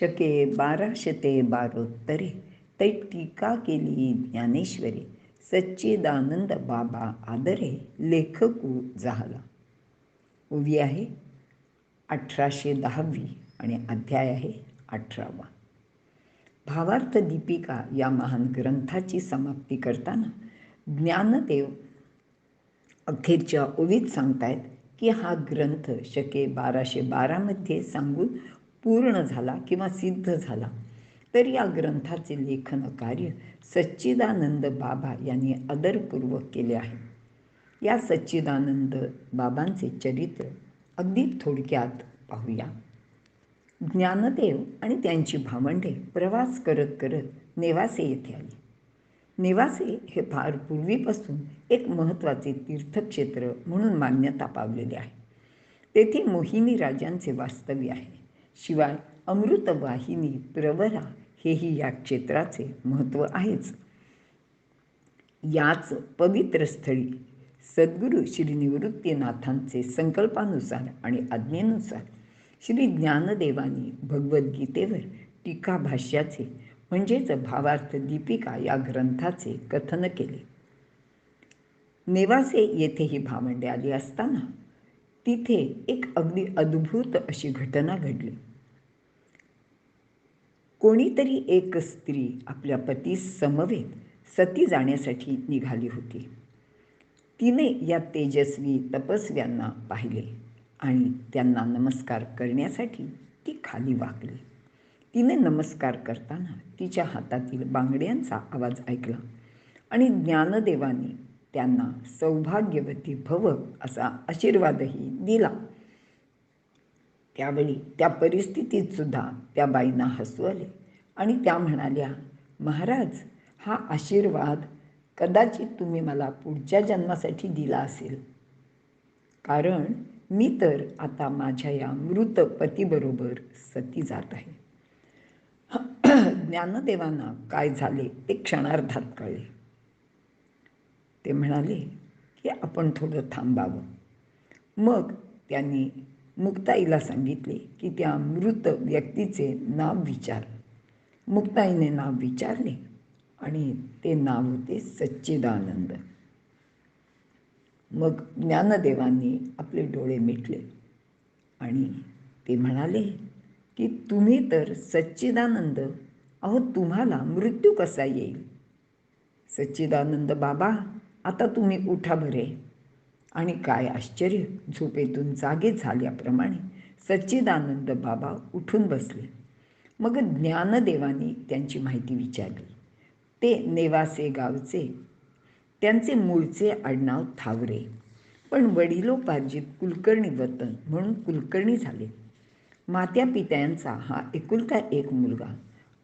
शके बाराशते बारोत्तरे तै टीका केली ज्ञानेश्वरी सच्चिदानंद बाबा आदरे लेखकू झाला. उभी आहे अठराशे दहावी आणि अध्याय आहे अठरावा. भावार्थ दीपिका या महान ग्रंथाची समाप्ती करताना ज्ञानदेव अखेरच्या ओवीत सांगतायत की हा ग्रंथ शके बाराशे बारामध्ये सांगून पूर्ण झाला किंवा सिद्ध झाला. तर या ग्रंथाचे लेखन कार्य सच्चिदानंद बाबा यांनी आदरपूर्वक केले आहे. या सच्चिदानंद बाबांचे चरित्र अगदी थोडक्यात पाहूया. ज्ञानदेव आणि त्यांची भावंडे प्रवास करत करत नेवासे येथे आली. नेवासे हे फार पूर्वीपासून एक महत्त्वाचे तीर्थक्षेत्र म्हणून मान्यता पावलेले आहे. तेथे मोहिनी राजांचे वास्तव्य आहे. शिवाय अमृतवाहिनी प्रवरा हेही या क्षेत्राचे महत्त्व आहेच. याच पवित्र स्थळी सद्गुरू श्री निवृत्तीनाथांचे संकल्पानुसार आणि आज्ञेनुसार श्री ज्ञानदेवानी भगवद्गीतेवर टीका भाष्याचे म्हणजेच भावार्थ दीपिका या ग्रंथाचे कथन केले. नेवासे येथे ही भावंडे आली असताना तिथे एक अगदी अद्भुत अशी घटना घडली. कोणीतरी एक स्त्री आपल्या पती समवेत सती जाण्यासाठी निघाली होती. तिने या तेजस्वी तपस्व्यांना पाहिले आणि त्यांना नमस्कार करण्यासाठी ती खाली वाकली. तिने नमस्कार करताना तिच्या हातातील बांगड्यांचा आवाज ऐकला आणि ज्ञानदेवानी त्यांना सौभाग्यवती भव असा आशीर्वादही दिला. त्यावेळी त्या परिस्थितीत सुद्धा त्या बाईंना हसू आले आणि त्या म्हणाल्या महाराज हा आशीर्वाद कदाचित तुम्ही मला पुढच्या जन्मासाठी दिला असेल. कारण मी तर आता माझ्या या मृत पतीबरोबर सती जात आहे. ज्ञानदेवांना काय झाले ते क्षणार्धात कळले. ते म्हणाले की आपण थोडं थांबावं. मग त्यांनी मुक्ताईला सांगितले की त्या मृत व्यक्तीचे नाव विचार. मुक्ताईने नाव विचारले आणि ते नाव होते सच्चिदानंद. मग ज्ञानदेवांनी आपले डोळे मिटले आणि ते म्हणाले की तुम्ही तर सच्चिदानंद अहो तुम्हाला मृत्यू कसा येईल? सच्चिदानंद बाबा आता तुम्ही उठा बरे. आणि काय आश्चर्य झोपेतून जागे झाल्याप्रमाणे सच्चिदानंद बाबा उठून बसले. मग ज्ञानदेवानी त्यांची माहिती विचारली. ते नेवासे गावचे त्यांचे मूळचे आडनाव थावरे. पण वडिलोपार्जित कुलकर्णी वतन म्हणून कुलकर्णी झाले. मात्या पित्यांचा हा एकुलता एक मुलगा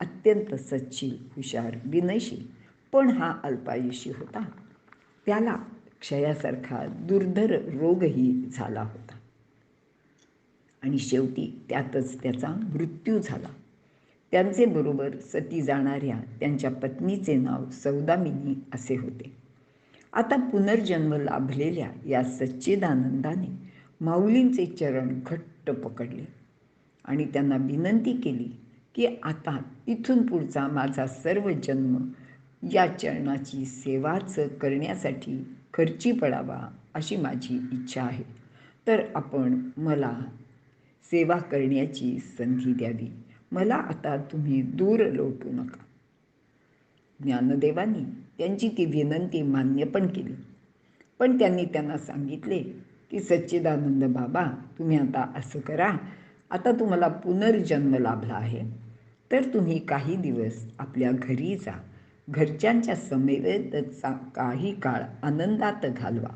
अत्यंत सच्ची हुशार विनयशील पण हा अल्पायुषी होता. त्याला क्षयासारखा दुर्धर रोगही झाला होता. आणि शेवटी त्यातच त्याचा मृत्यू झाला. त्यांचे बरोबर सती जाणाऱ्या त्यांच्या पत्नीचे नाव सौदामिनी असे होते. आता पुनर्जन्म लाभलेल्या या सच्चिदानंदाने माऊलींचे चरण घट्ट पकडले आणि त्यांना विनंती केली की आता इथून पुढचा माझा सर्व जन्म या चरणाची सेवाच करण्यासाठी खर्ची पडावा अशी माझी इच्छा आहे. तर आपण मला सेवा करण्याची संधी द्यावी. मला आता तुम्ही दूर लोटू नका. ज्ञानदेवांनी त्यांची ती विनंती मान्य पण केली. पण त्यांनी त्यांना सांगितले की सच्चिदानंद बाबा तुम्ही आता असं करा. आता तुम्हाला पुनर्जन्म लाभला आहे. तर तुम्ही काही दिवस आपल्या घरी जा. घरच्यांच्या समेवेत काही काळ आनंदात घालवा.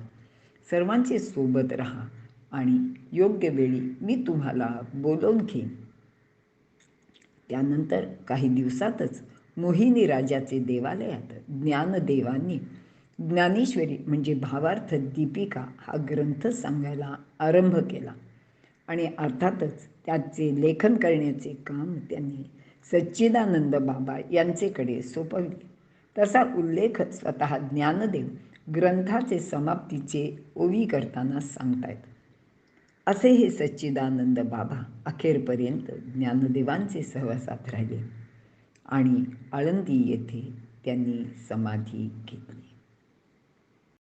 सर्वांचे सोबत राहा आणि योग्य वेळी मी तुम्हाला बोलवून घेईन. त्यानंतर काही दिवसातच मोहिनी राजाचे देवालयात ज्ञानदेवांनी ज्ञानेश्वरी म्हणजे भावार्थ दीपिका हा ग्रंथ सांगायला आरंभ केला. आणि अर्थातच त्याचे लेखन करण्याचे काम त्यांनी सच्चिदानंद बाबा यांचेकडे सोपवले. तसा उल्लेख स्वतः ज्ञानदेव ग्रंथाचे समाप्तीचे ओवी करताना सांगतायत. असे हे सच्चिदानंद बाबा अखेरपर्यंत ज्ञानदेवांचे सहवासात राहिले आणि आळंदी येथे त्यांनी समाधी घेतली.